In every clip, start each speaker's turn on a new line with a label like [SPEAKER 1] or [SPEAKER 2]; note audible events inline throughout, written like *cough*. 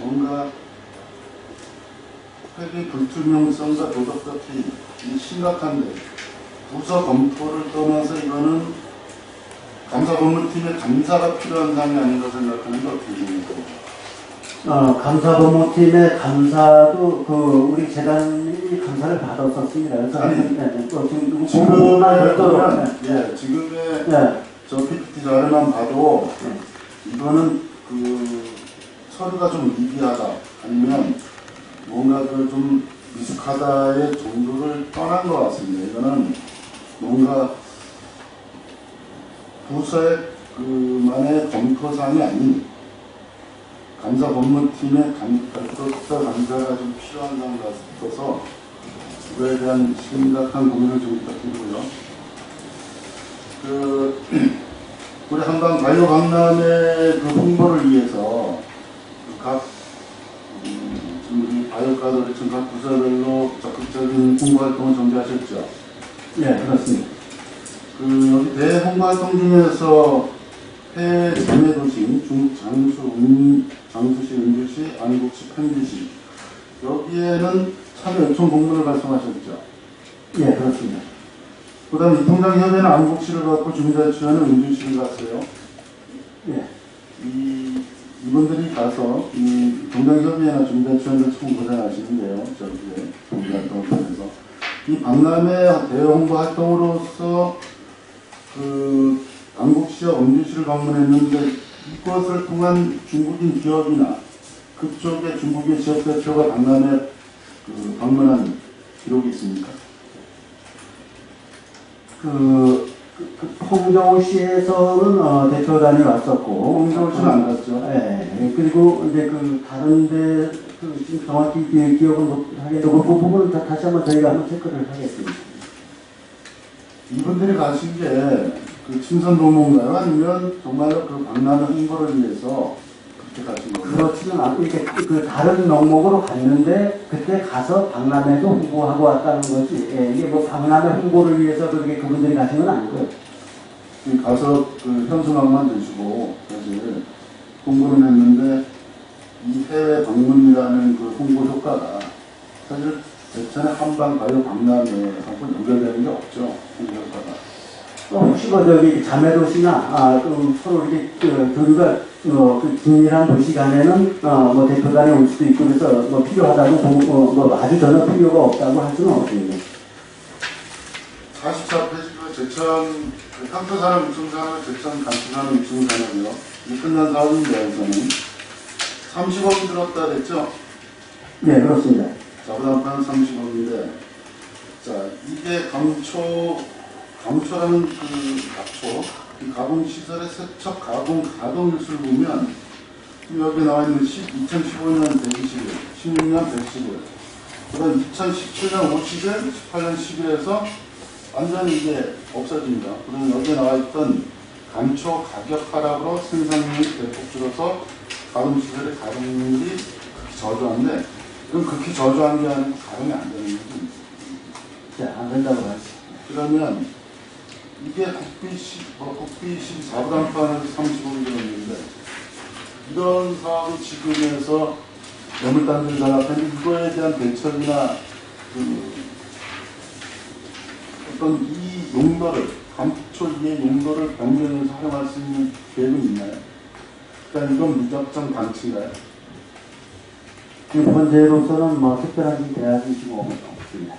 [SPEAKER 1] 뭔가 회계 불투명성과 도덕적 피해 이 심각한데 부서 검토를 떠나서 이거는 감사본부팀의 감사가 필요한 사항이 아닌가 생각하는데 어떻게 생각해요?
[SPEAKER 2] 어, 감사본부팀의 감사도 그 우리 재단이 감사를 받았었습니다. 그래서
[SPEAKER 1] 아니,
[SPEAKER 2] 네, 네, 또 지금 공부만
[SPEAKER 1] 보면, 예, 지금의
[SPEAKER 2] 네,
[SPEAKER 1] 저 PPT 자료만 봐도
[SPEAKER 2] 네.
[SPEAKER 1] 이거는 그 서류가 좀 미비하다 아니면 뭔가 그 좀 미숙하다의 정도를 떠난 것 같습니다. 이거는 뭔가 부서의 그만의 검토사항이 아닌 감사 법무팀의 감, 별도사 감사가 좀 필요한 사항 같아서 그거에 대한 심각한 고민을 좀 부탁드리고요. 그 *clears throat* 우리 한방 가요 박람회 그 홍보를 위해서 그 각 음, 바이오카드를 지금 각 부서별로 적극적인 홍보 활동을 전개하셨죠.
[SPEAKER 2] 네, 그렇습니다.
[SPEAKER 1] 그 여기 대홍보 활동 중에서 해외 자매 도시 중 장수, 은, 장수시, 은주시, 안국시, 편주시 여기에는 참여 요청 공문을 발송하셨죠.
[SPEAKER 2] 네, 그렇습니다.
[SPEAKER 1] 그 다음 이 통장 협회는 안국시를 갖고 주민자치회는 은주시를 갔어요.
[SPEAKER 2] 네,
[SPEAKER 1] 이 이분들이 가서 이 동양협의회나 주민자치원들 참 고생하시는데요. 활동을 통해서 이 박람회 대외 홍보 활동으로서 그 안국시와 원주시를 방문했는데 이것을 통한 중국인 기업이나 그쪽의 중국의 지역 대표가 박람회 그 방문한 기록이 있습니까?
[SPEAKER 2] 그 홍정시에서는 어, 대표단이 왔었고
[SPEAKER 1] 홍정시는 안 갔죠.
[SPEAKER 2] 네, 그리고 이제 그 다른데 그 지금 정확히 기- 기억은 못 하겠는데 그 부분은 다- 다시 한번 저희가 한번 체크를 하겠습니다.
[SPEAKER 1] 이분들이 가신 게그 친선 동문가요? 아니면 정말로 그 박람회 홍보를 위해서 그렇게 가신 거예요?
[SPEAKER 2] 그렇지는 않고 이렇게 그 다른 명목으로 갔는데 그때 가서 박람회도 홍보하고 왔다는 거지. 예, 이게 뭐 박람회 홍보를 위해서 그렇게 그분들이 가신 건 아니고요.
[SPEAKER 1] 그 가서 그 현수막만 드시고 사실 홍보를 했는데 이 해외 방문이라는 그 홍보 효과가 사실 제천의 한방 가요 박람회하고 연결되는 게 없죠. 홍보 효과가.
[SPEAKER 2] 또 혹시 뭐 저기 자매도시나 아, 좀 서로 이렇게 그 교류가 어, 그 긴밀한 도시 간에는 어, 뭐 대표단이 올 수도 있고 그래서 뭐 필요하다고 보- 어, 뭐 아주 전혀 필요가 없다고 할 수는 없습니다.
[SPEAKER 1] 44페이지 제천 그 탕토산업 육성산업 제천 감수산업 육성산업이요. 이 끝난 사업인데 우선은 30억이 들었다 그랬죠.
[SPEAKER 2] 네 그렇습니다.
[SPEAKER 1] 자부담판 30억인데 자 이게 감초 감초라는 그 감초 이 가공시설의 세척 가공 가동률수를 보면 지금 여기 나와 있는 10, 2015년 121, 16년 111, 그 다음 2017년 50일, 18년 10일에서 완전히 이게 없어집니다. 그러면 여기에 나와 있던 감초 가격 하락으로 생산량이 대폭 줄어서 가공시설의 가동률이 극히 저조한데 그럼 극히 저조한 게 아니고 가동이 안 되는 거죠.
[SPEAKER 2] 자, 안 된다고 하죠.
[SPEAKER 1] 그러면 이게 국비시, 뭐 국비시 자부담판에서 35를 들었는데 이런 사업을 지금에서 매물단들 장악하는 이거에 대한 대책이나 그 어떤 이 용도를 감초 이의 용도를 변경해서 활용할 수 있는 계획은 있나요? 그러니까 이건 무작정 방치인가요?
[SPEAKER 2] 지금 현재로서는 뭐 특별한 대안이 지금 없- 없습니다.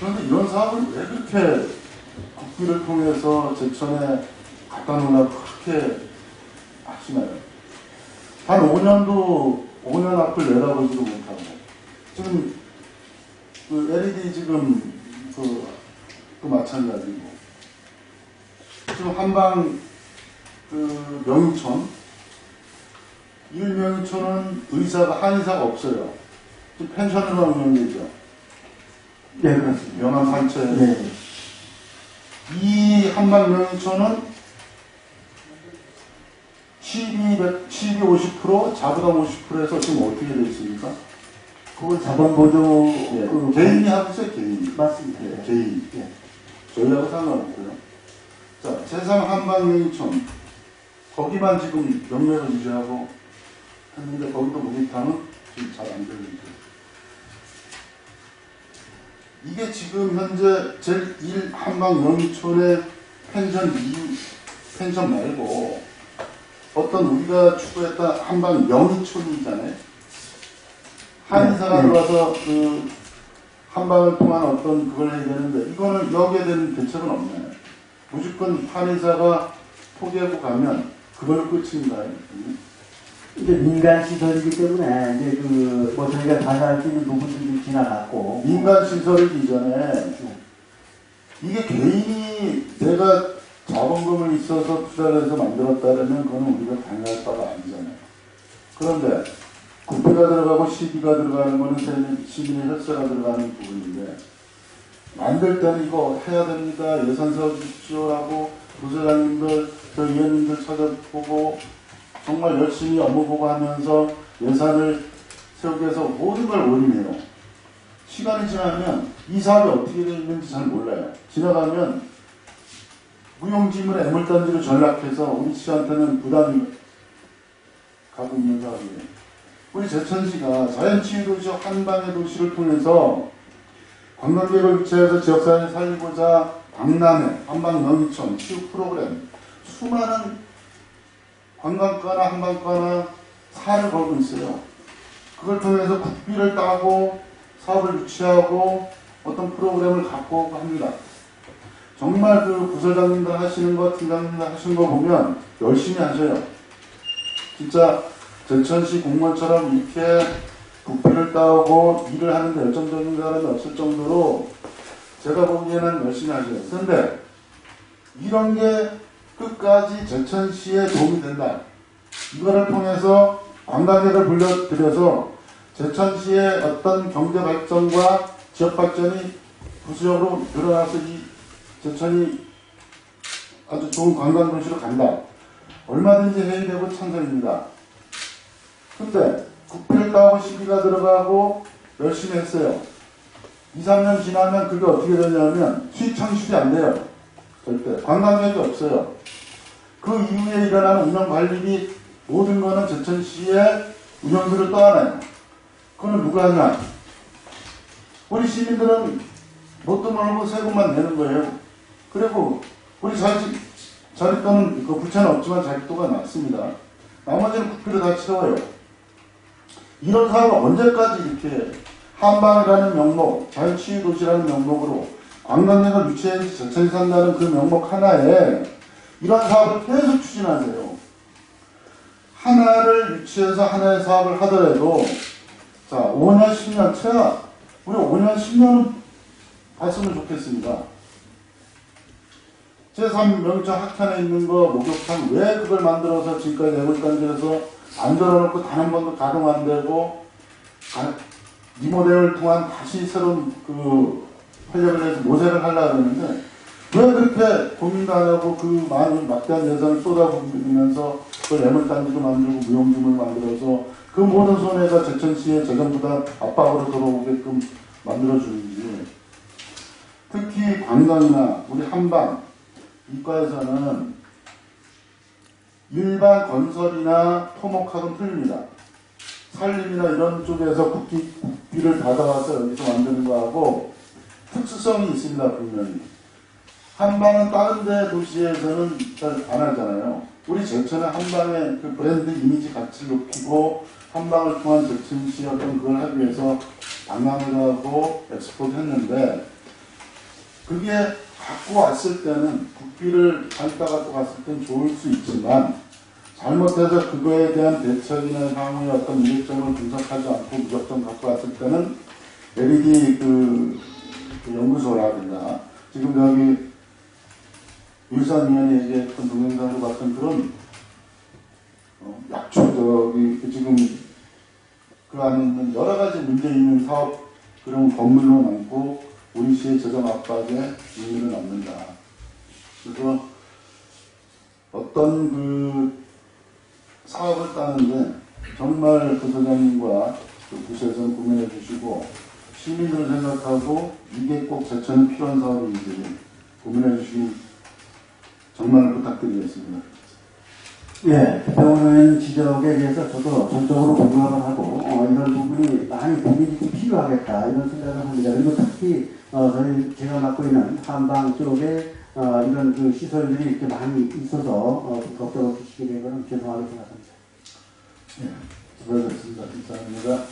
[SPEAKER 1] 그런데 이런 사업을 왜 그렇게 국비를 통해서 제천에 갖다 놓으려고 그렇게 하시나요? 한 5년도, 5년 앞을 내다보지도 못하고. 지금, 그 LED 지금, 그, 또 마찬가지고. 지금 한방, 그, 명천, 일명초는 의사가 한의사가 없어요. 지금 펜션으로만 운영되죠.
[SPEAKER 2] 네, 그렇습니다.
[SPEAKER 1] 명함 산채.
[SPEAKER 2] 네.
[SPEAKER 1] 이 한방명초는 12, 12, 50% 자부담 50%에서 지금 어떻게 되어 있습니까?
[SPEAKER 2] 그건 자본보조
[SPEAKER 1] 예,
[SPEAKER 2] 그
[SPEAKER 1] 개인이 하고 있어요, 개인.
[SPEAKER 2] 맞습니다.
[SPEAKER 1] 예, 개인.
[SPEAKER 2] 예.
[SPEAKER 1] 저희하고 상관없고요. 자, 제3 한방명촌. 거기만 지금 명맥을 유지하고 했는데 거기도 모니터는 지금 잘 안 되고 있고. 이게 지금 현재 제1 한방명촌의 펜션 2, 펜션 말고 어떤 우리가 추구했던 한방 명의촌이잖아요. 한의사가
[SPEAKER 2] 네, 네.
[SPEAKER 1] 들어와서 그 한방을 통한 어떤 그걸 해야 되는데 이거는 여기에 대한 대책은 없나요? 무조건 한의사가 포기하고 가면 그걸로 끝인가요?
[SPEAKER 2] 이제 민간 시설이기 때문에 이제 그뭐 저희가 다할 수 있는 부분들이 지나갔고
[SPEAKER 1] 민간 시설이기 전에 이게 개인이 내가 자본금을 있어서 투자를 해서 만들었다면 그거는 우리가 당할 바가 아니잖아요. 그런데 국비가 들어가고 시비가 들어가는 거는 세민- 시민의 혈세가 들어가는 부분인데 만들 때는 이거 해야 됩니다. 예산 세워주십시오라고 부서장님들, 저 위원님들 찾아보고 정말 열심히 업무 보고하면서 예산을 세우기 위해서 모든 걸 올인해요. 시간이 지나면 이 사업이 어떻게 되어 있는지 잘 몰라요. 지나가면 무용지물의 애물단지로 전락해서 우리 씨한테는 부담이 가고 있는 사업이에요. 우리 제천시가 자연치유 도시 한방의 도시를 통해서 관광객을 유치해서 지역사회를 살리고자 박람회, 한방 명이촌, 치유 프로그램, 수많은 관광가나 한방가나 살을 걸고 있어요. 그걸 통해서 국비를 따고 사업을 유치하고 어떤 프로그램을 갖고 합니다. 정말 그 부서장님들 하시는 거, 팀장님들 하시는 거 보면 열심히 하셔요. 진짜 제천시 공무원처럼 이렇게 국비를 따오고 일을 하는데 열정적인 사람이 없을 정도로 제가 보기에는 열심히. 그런데 이런 게 끝까지 제천시에 도움이 된다. 이거를 통해서 관광객을 불러들여서 제천시의 어떤 경제 발전과 지역 발전이 부수적으로 늘어나서 이 제천이 아주 좋은 관광 도시로 간다. 얼마든지 회의되고 찬성입니다. 근데 따고 시비가 들어가고 열심히 했어요. 2, 3년 지나면 그게 어떻게 되냐면 수익 창출이 안 돼요. 절대. 관광객이 없어요. 그 이후에 일어나는 운영관리비 모든 거는 제천시의 운영비를 떠안아요. 그거는 누가 하냐? 우리 시민들은 뭣도 모르고 세금만 내는 거예요. 그리고 우리 자식, 자립도는 그 부채는 없지만 자립도가 낮습니다. 나머지는 국비를 다 채워요. 이런 사업을 언제까지 이렇게 한방이라는 명목, 자유치유 도시라는 명목으로 관광객을 유치해서 제천이 산다는 그 명목 하나에 이런 사업을 계속 추진하세요. 하나를 유치해서 하나의 사업을 하더라도 자 5년 10년 최하 우리 5년 10년 봤으면 좋겠습니다. 제3명청 학탄에 있는 거 목욕탕 왜 그걸 만들어서 지금까지 애물단지에서 안 들어놓고 단 한 번도 가동 안 되고 가- 리모델을 통한 다시 새로운 그 활력을 내서 모세를 하려고 하는데 왜 그렇게 고민도 안 하고 그 많은 막대한 예산을 쏟아부으면서 그걸 애물단지도 만들고 무용지물 만들어서 그 모든 손해가 제천시의 재정보다 압박으로 들어오게끔 만들어주는지. 특히 관광이나 우리 한방 이과에서는 일반 건설이나 토목학은 틀립니다. 산림이나 이런 쪽에서 국기, 국비를 받아와서 여기서 만드는 거하고 특수성이 있습니다, 분명히. 한방은 다른 데 도시에서는 잘 안 하잖아요. 우리 제천은 한방의 그 브랜드 이미지 가치를 높이고 한방을 통한 제천시 어떤 그걸 하기 위해서 방랑을 하고 엑스포트 했는데 그게 갖고 왔을 때는 국비를 갖다 갖고 갔을 땐 좋을 수 있지만 잘못해서 그거에 대한 대책이나 향후의 어떤 이익점을 분석하지 않고 무조건 갖고 왔을 때는 LED 그, 그 연구소라든가 지금 여기 유산 위원이 얘기했던 동영상으로 봤던 그런 어, 약초 저기 그 지금 그 안에 있는 여러 가지 문제 있는 사업 그런 건물로 남고 우리 시의 재정 압박에 의미를 남는다. 그래서 어떤 그 사업을 따는데 정말 부서장님과 그 부서에서 고민해 주시고 시민들 생각하고 이게 꼭 제천에 필요한 사업인지 고민해 주시기 정말 부탁드리겠습니다.
[SPEAKER 2] 예, 대표님 지적에 대해서 저도 전적으로 공감을 하고 어, 이런 부분이 많이 고민이 좀 필요하겠다 이런 생각을 합니다. 그리고 특히 어, 저희 제가 맡고 있는 한방 쪽에 어, 이런 그 시설들이 이렇게 많이 있어서 어, 좀 걱정을 주시게 된 것은 죄송하게 생각합니다.
[SPEAKER 1] 예, 수고하셨습니다. 감사합니다.